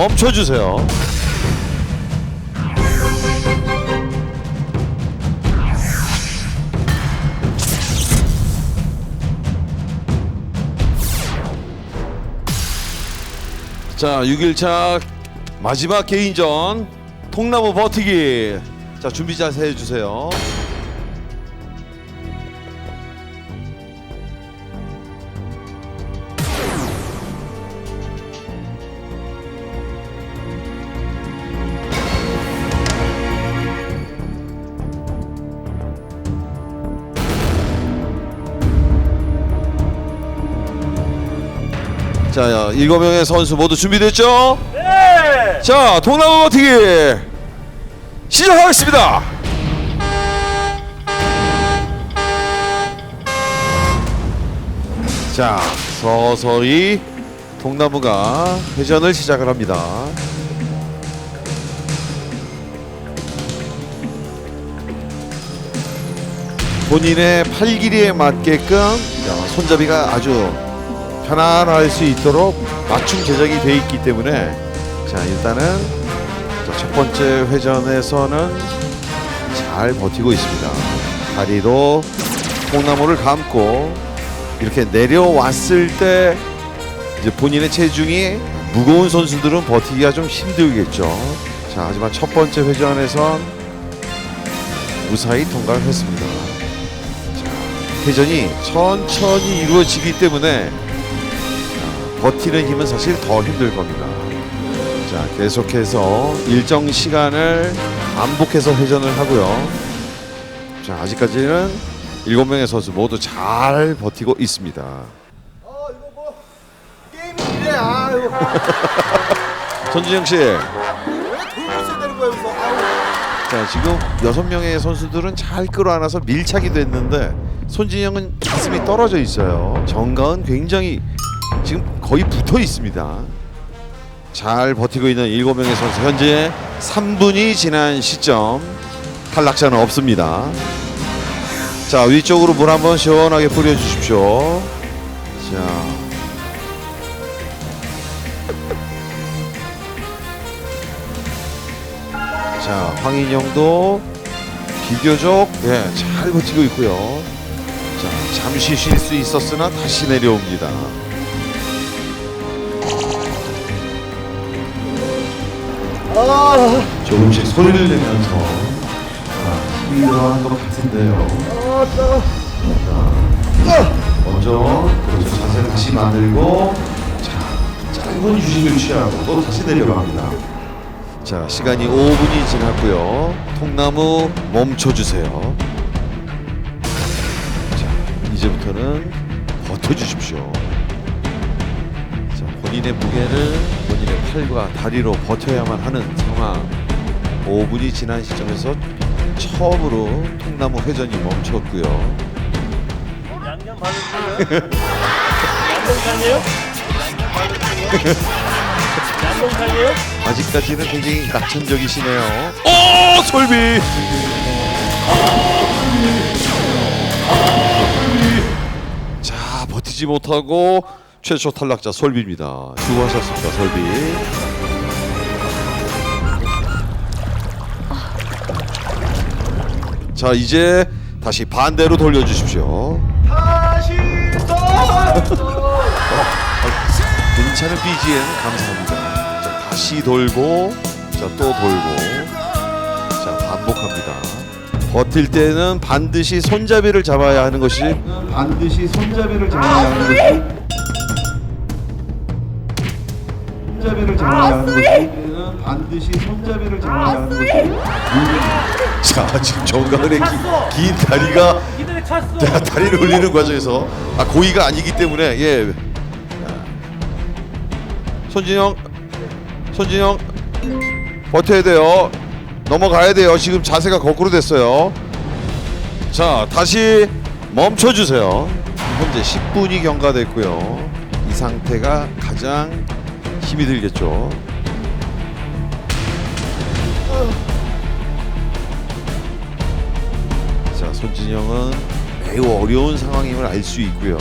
멈춰주세요. 자, 6일차 마지막 개인전 통나무 버티기. 자, 준비 자세 해주세요. 일곱 명의 선수 모두 준비됐죠? 네. 자, 통나무 버티기 시작하겠습니다. 자, 서서히 통나무가 회전을 시작을 합니다. 본인의 팔 길이에 맞게끔 자, 손잡이가 아주 편안할 수 있도록 맞춤 제작이 되어 있기 때문에 자 일단은 자, 첫 번째 회전에서는 잘 버티고 있습니다. 다리로 콩나무를 감고 이렇게 내려왔을 때 이제 본인의 체중이 무거운 선수들은 버티기가 좀 힘들겠죠. 자 하지만 첫 번째 회전에선 무사히 통과를 했습니다. 자, 회전이 천천히 이루어지기 때문에 버티는 힘은 사실 더 힘들 겁니다. 자, 계속해서 일정 시간을 반복해서 회전을 하고요. 자, 아직까지는 일곱 명의 선수 모두 잘 버티고 있습니다. 어 이거 뭐 게임이 이래 아유 손진영 씨, 자 지금 여섯 명의 선수들은 잘 끌어안아서 밀착이 됐는데 손진영은 가슴이 떨어져 있어요. 정가은 굉장히 지금 거의 붙어 있습니다. 잘 버티고 있는 일곱 명의 선수 현재 3분이 지난 시점 탈락자는 없습니다. 자 위쪽으로 물 한번 시원하게 뿌려주십시오. 자. 자 황인영도 비교적 예, 잘 버티고 있고요. 자 잠시 쉴 수 있었으나 다시 내려옵니다. 아 조금씩 소리를 내면서 자, 힘이 들어가는 것 같은데요. 자, 먼저 그렇죠 자세를 다시 만들고 자 짧은 휴식을 취하고 또 다시 내려갑니다. 자 시간이 5분이 지났고요. 통나무 멈춰주세요. 자 이제부터는 버텨주십시오. 자, 본인의 무게를 본인의 팔과 다리로 버텨야만 하는 상황. 5분이 지난 시점에서 처음으로 통나무 회전이 멈췄고요. 양념 바르세요 양념살이에요? 양념살이에요? 아직까지는 굉장히 낙천적이시네요. 오 솔비. 자 버티지 못하고 최초 탈락자 솔비입니다. 수고하셨습니다 솔비. 자 이제 다시 반대로 돌려주십시오. 다시 또 괜찮은 BGM 감사합니다. 자, 다시 돌고, 자, 또 돌고, 자, 반복합니다. 버틸 때는 반드시 손잡이를 잡아야 하는 것이 반드시 손잡이를 잡아야 하는 것이 손잡이를 잡아야 하는 것이 반드시 손잡이를 잡아야 하는 것이. 자, 지금 기- 긴 다리가 기들이 찼어 자, 다리를 올리는 과정에서 아 고의가 아니기 때문에 예. 손진영, 손진영 버텨야 돼요. 넘어가야 돼요. 지금 자세가 거꾸로 됐어요. 자, 다시 멈춰 주세요. 현재 10분이 경과됐고요. 이 상태가 가장 힘이 들겠죠. 자, 손진영은 매우 어려운 상황임을 알 수 있고요.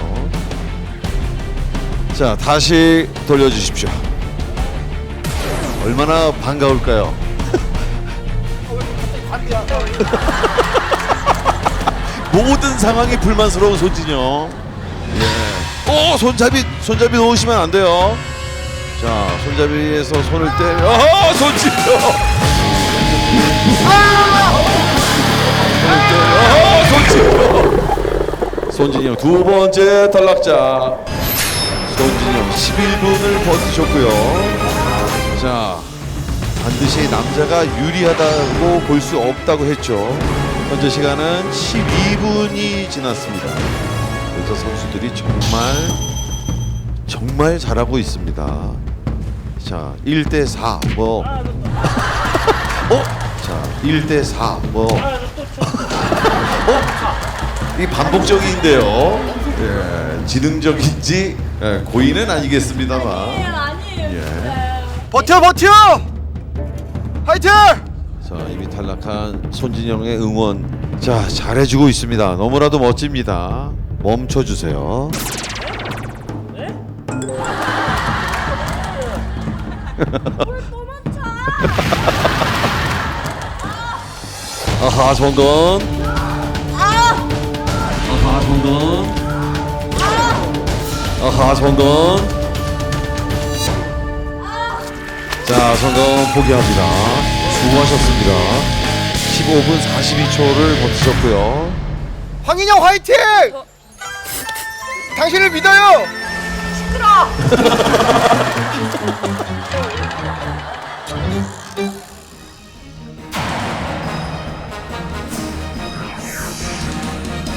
자, 다시 돌려주십시오. 얼마나 반가울까요? 모든 상황이 불만스러운 손진영. 예. 오 손잡이 손잡이 놓으시면 안 돼요. 자 손잡이에서 손을 때려. 어 손진영. 손을 때려. 어, 손진영. 손진영 두 번째 탈락자. 손진영 11분을 버티셨고요. 자 반드시 남자가 유리하다고 볼 수 없다고 했죠. 현재 시간은 12분이 지났습니다. 그래서 선수들이 정말 정말 잘하고 있습니다. 자, 1대 4. 뭐 어? 자, 1대 4. 뭐 어? 이 반복적인데요. 예, 지능적인지 예, 고의는 아니겠습니다만. 아니에요. 예. 버텨 버텨 화이팅 자 이미 탈락한 손진영의 응원 자 잘해주고 있습니다 너무나도 멋집니다 멈춰주세요 또 멈춰. 아하 성건 아, 아하 성건 아하 성건 자 성건 포기합니다. 수고하셨습니다. 15분 42초를 버티셨고요. 황인영 화이팅! 당신을 믿어요.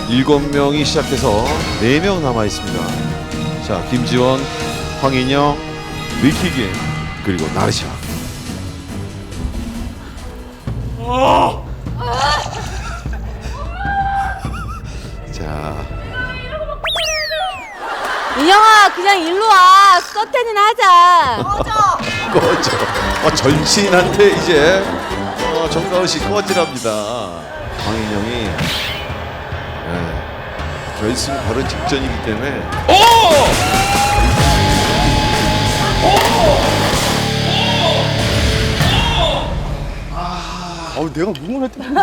일곱 명이 시작돼서 네 명 남아 있습니다. 자, 김지원, 황인영, 리키긴 그리고 나르샤. 자, 인영아 그냥 일로 와. 서텐이나 하자. 꺼져. 꺼져. 어, 전신한테 이제. 어, 정가은 씨 꺼지랍니다. 황인영이. 예, 결승 바로 직전이기 때문에. 어 내가 응원했던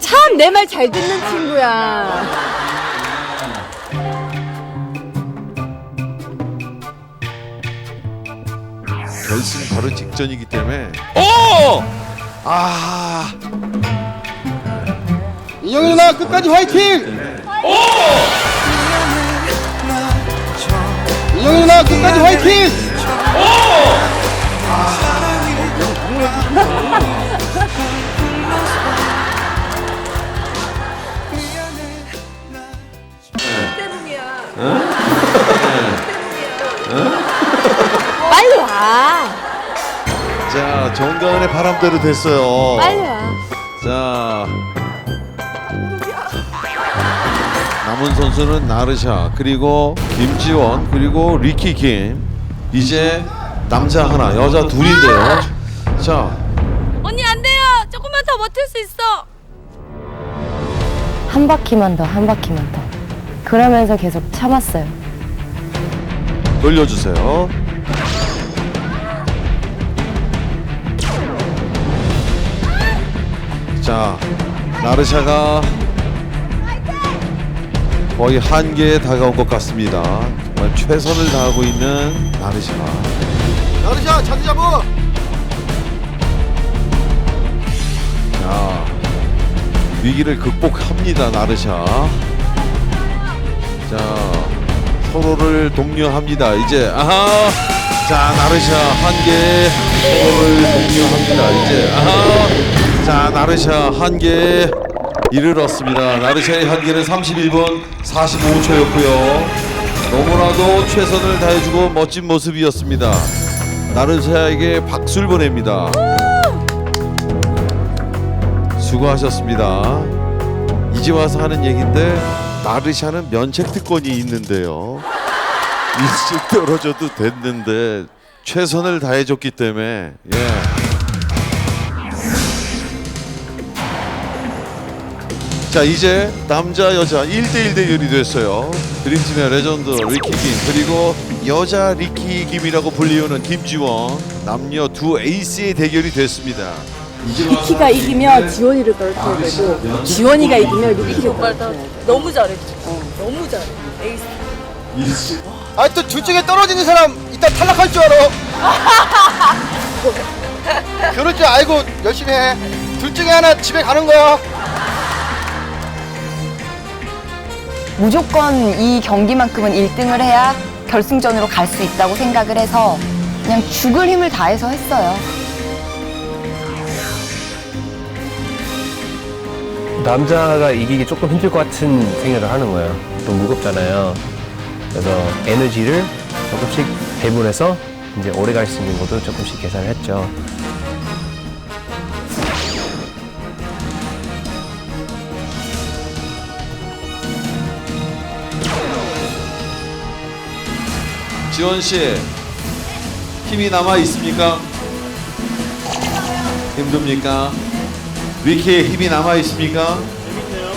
참내 말 잘 듣는 친구야 결승 바로 직전이기 때문에. 오! 아, 인영이 누나 끝까지 화이팅! 인영이 누나 끝까지 화이팅! 빨리 와 자 정가은의 바람대로 됐어요. 빨리 와 자 남은 선수는 나르샤 그리고 김지원 그리고 리키 김 이제 남자 하나 여자 둘인데요. 자 언니 안 돼요. 조금만 더 버틸 수 있어. 한 바퀴만 더, 한 바퀴만 더. 그러면서 계속 참았어요. 돌려주세요. 자, 나르샤가 거의 한계에 다가온 것 같습니다. 정말 최선을 다하고 있는 나르샤. 나르샤 차트 잡어 자, 위기를 극복합니다, 나르샤. 자, 서로를 독려합니다. 이제 아하. 자, 나르샤 한계 서로를 독려합니다. 이제 아하. 자, 나르샤 한계 이르렀습니다. 나르샤의 한계는 31분 45초였고요. 너무나도 최선을 다해주고 멋진 모습이었습니다. 나르샤에게 박수를 보냅니다. 수고하셨습니다. 이제 와서 하는 얘긴데 나르샤는 면책 특권이 있는데요. 일찍 떨어져도 됐는데 최선을 다해줬기 때문에 예. 자 이제 남자 여자 1대1 대결이 됐어요 드림팀의 레전드 리키 김 그리고 여자 리키 김이라고 불리우는 김지원 남녀 두 에이스의 대결이 됐습니다 리키가 이기면 지원이를 떨어뜨려야 되고 지원이가 이기면 리키를 떨어뜨려야 돼. 너무 잘해. 너무 잘해. 에이스. 아또 둘 중에 떨어지는 사람 이따 탈락할 줄 알아. 그럴 줄 알고 열심히 해. 둘 중에 하나 집에 가는 거야. 무조건 이 경기만큼은 1등을 해야 결승전으로 갈 수 있다고 생각을 해서 그냥 죽을 힘을 다해서 했어요. 남자가 이기기 조금 힘들 것 같은 생각을 하는 거예요. 좀 무겁잖아요. 그래서 에너지를 조금씩 배분해서 이제 오래 갈 수 있는 것도 조금씩 계산을 했죠. 지원 씨 힘이 남아 있습니까? 힘듭니까? 리키의 힘이 남아 있습니까? 재밌네요.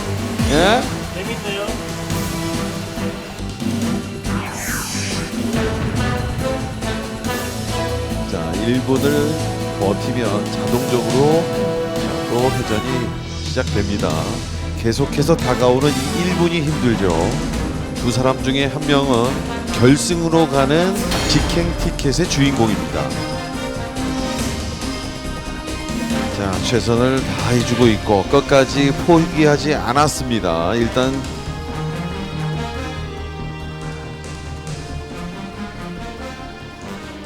예? 재밌네요. 자, 1분을 버티면 자동적으로 자, 또 회전이 시작됩니다. 계속해서 다가오는 이 1분이 힘들죠. 두 사람 중에 한 명은 결승으로 가는 직행 티켓의 주인공입니다. 자, 최선을 다해주고 있고 끝까지 포기하지 않았습니다. 일단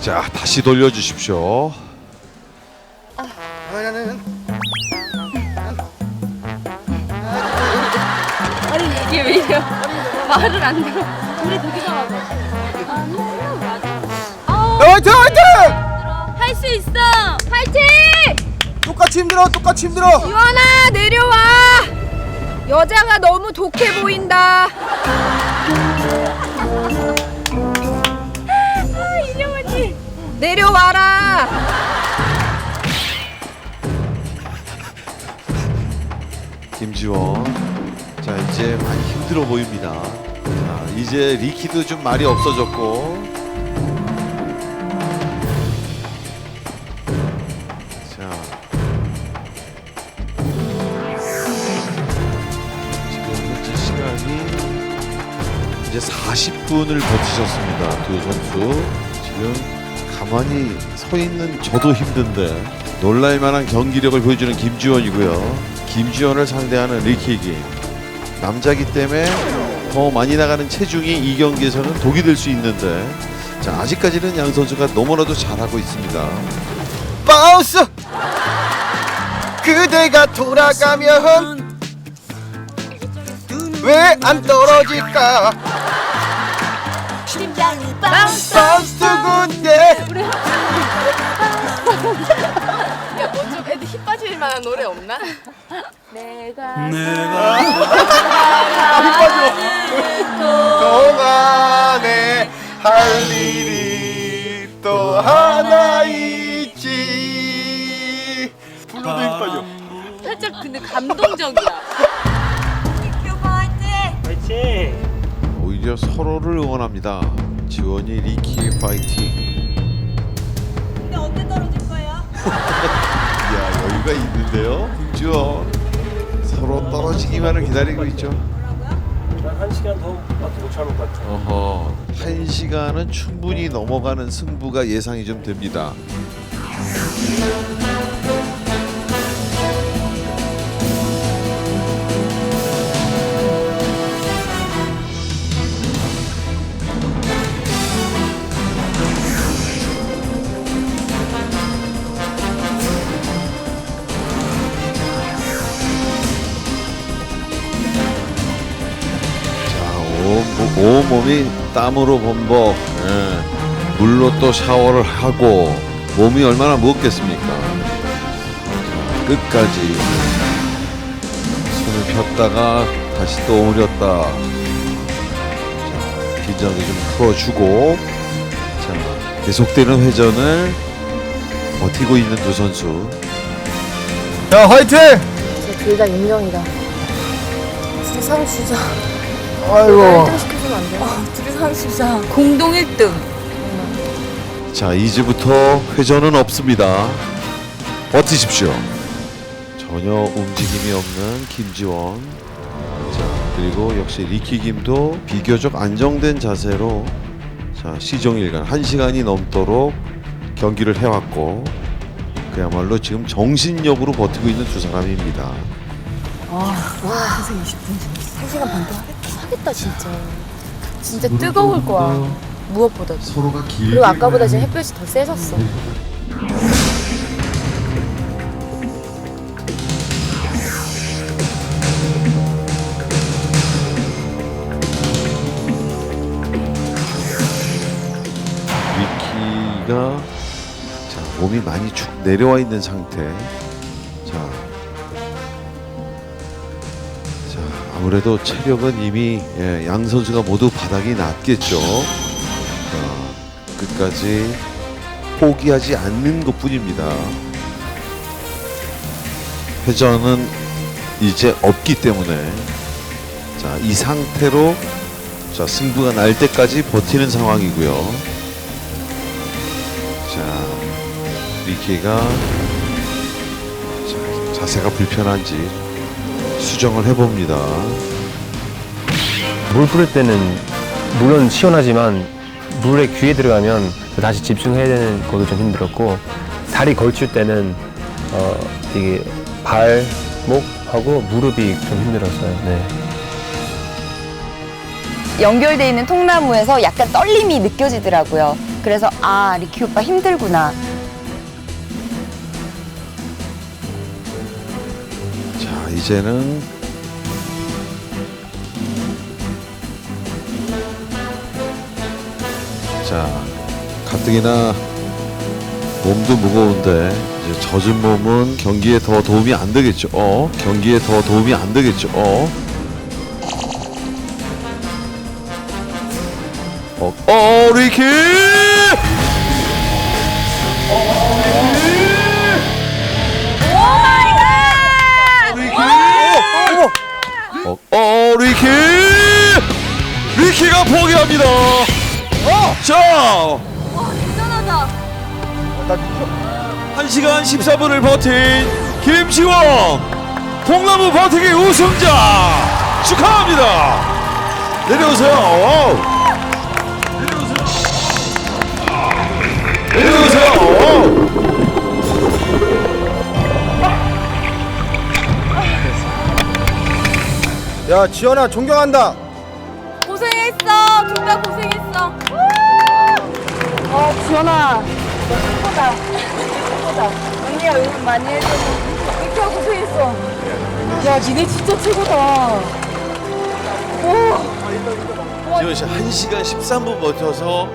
자, 다시 돌려주십시오. 아니 이게 왜 이래요? 말을 안 들어. 우리 되게 잘하고. 화이팅 화이팅! 할 수 있어. 파이팅! 똑같이 힘들어 똑같이 힘들어. 유한아 내려와. 여자가 너무 독해 보인다. 아, 인형 언니. 내려와라. 김지원. 자, 이제 많이 힘들어 보입니다. 자, 이제 리키도 좀 말이 없어졌고. 자. 지금 현재 시간이 이제 40분을 버티셨습니다. 두 선수. 지금 가만히 서 있는 저도 힘든데 놀랄 만한 경기력을 보여주는 김지원이고요. 김지원을 상대하는 리키기. 남자기 때문에 더 많이 나가는 체중이 이 경기에서는 독이 될 수 있는데 자 아직까지는 양 선수가 너무나도 잘하고 있습니다. 바운스. 그대가 돌아가면 왜 안 떨어질까? 바운스. 바운스 군대. 뭐좀 애들 힘 빠질 만한 노래 없나? 동안에 할 일이 또 하나 있지. 불러도 힘 빠져. 살짝 근데 감동적이야. 오히려 서로를 응원합니다. 지원이 리키 파이팅. 근데 언제 떨어질 거예요? 야 여유가 있는데요. 지원 서로 떨어지기만을 기다리고 있죠. 한 시간 더 밖에 못 참을 것 같아요. 어허 한 시간은 충분히 넘어가는 승부가 예상이 좀 됩니다. 온, 온 몸이 땀으로 범벅, 예. 물로 또 샤워를 하고 몸이 얼마나 무겁겠습니까? 자, 끝까지 손을 폈다가 다시 또 오렸다. 자, 긴장도 좀 풀어주고, 자, 계속되는 회전을 버티고 있는 두 선수. 자 화이팅! 둘다 인정이다. 둘이 상 주자. 아이고 1등 시켜주면 안 돼? 아, 둘이 상 주자. 공동 1등. 자 이제부터 회전은 없습니다. 버티십시오. 전혀 움직임이 없는 김지원. 자 그리고 역시 리키 김도 비교적 안정된 자세로 자 시종일관 한 시간이 넘도록 경기를 해왔고 그야말로 지금 정신력으로 버티고 있는 두 사람입니다. 하겠다 진짜. 진짜 뜨거울 거야. 무엇보다. 서로가 길 그리고 아까보다 지금 햇볕이 더 세졌어. 위키가 자 몸이 많이 축 내려와 있는 상태. 아무래도 체력은 이미 예, 양 선수가 모두 바닥이 났겠죠. 자, 끝까지 포기하지 않는 것 뿐입니다. 회전은 이제 없기 때문에 자 이 상태로 자 승부가 날 때까지 버티는 상황이고요. 자, 리키가 자, 자세가 불편한지 수정을 해봅니다. 물 뿌릴 때는 물론 시원하지만 물에 귀에 들어가면 다시 집중해야 되는 것도 좀 힘들었고 다리 걸칠 때는 어 이게 발 목하고 무릎이 좀 힘들었어요. 네. 연결돼 있는 통나무에서 약간 떨림이 느껴지더라고요. 그래서 아 리키 오빠 힘들구나. 이제는 자, 가뜩이나 몸도 무거운데 이제 젖은 몸은 경기에 더 도움이 안 되겠죠. 어, 경기에 더 도움이 안 되겠죠. 어. 어, 어, 리키! 어, 어, 리키! 리키가 포기합니다. 어, 자, 대단하다. 나 미쳐 1시간 14분을 버틴 김지원 통나무 버티기 우승자 축하합니다. 내려오세요. 와우. 내려오세요. 내려오세요. 야 지연아 존경한다 고생했어. 둘 다 고생했어. 어, 지연아. 너 최고다. 최고다. 언니가 응원 많이 해줘서 이렇게 하고 고생했어. 야, 니네 진짜 최고다. 지원 씨 1시간 13분 버텨서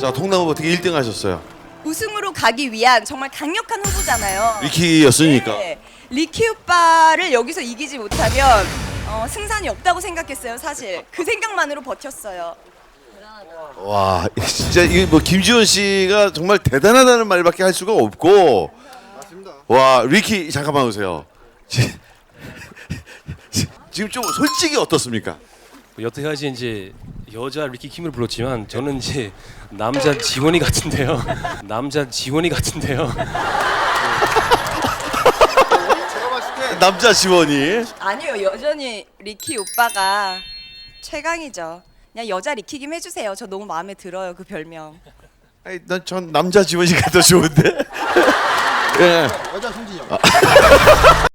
자 통나무 버티기 1등 하셨어요. 우승으로 가기 위한 정말 강력한 후보잖아요. 리키였으니까. 네. 리키 오빠를 여기서 이기지 못하면 어, 승산이 없다고 생각했어요, 사실. 그 생각만으로 버텼어요. 와 진짜 이게 뭐 김지원 씨가 정말 대단하다는 말밖에 할 수가 없고 와 리키 잠깐만 오세요 지- 지금 좀 솔직히 어떻습니까? 여태까지 이제 여자 리키 킴을 불렀지만 저는 이제 남자 지원이 같은데요. 남자 지원이 같은데요. 제가 봤을 때 남자 지원이 아니요, 여전히 리키 오빠가 최강이죠. 그냥 여자 리키김 해주세요. 저 너무 마음에 들어요, 그 별명. 난전 남자 지원이가 더 좋은데 예. 여자 승진이 형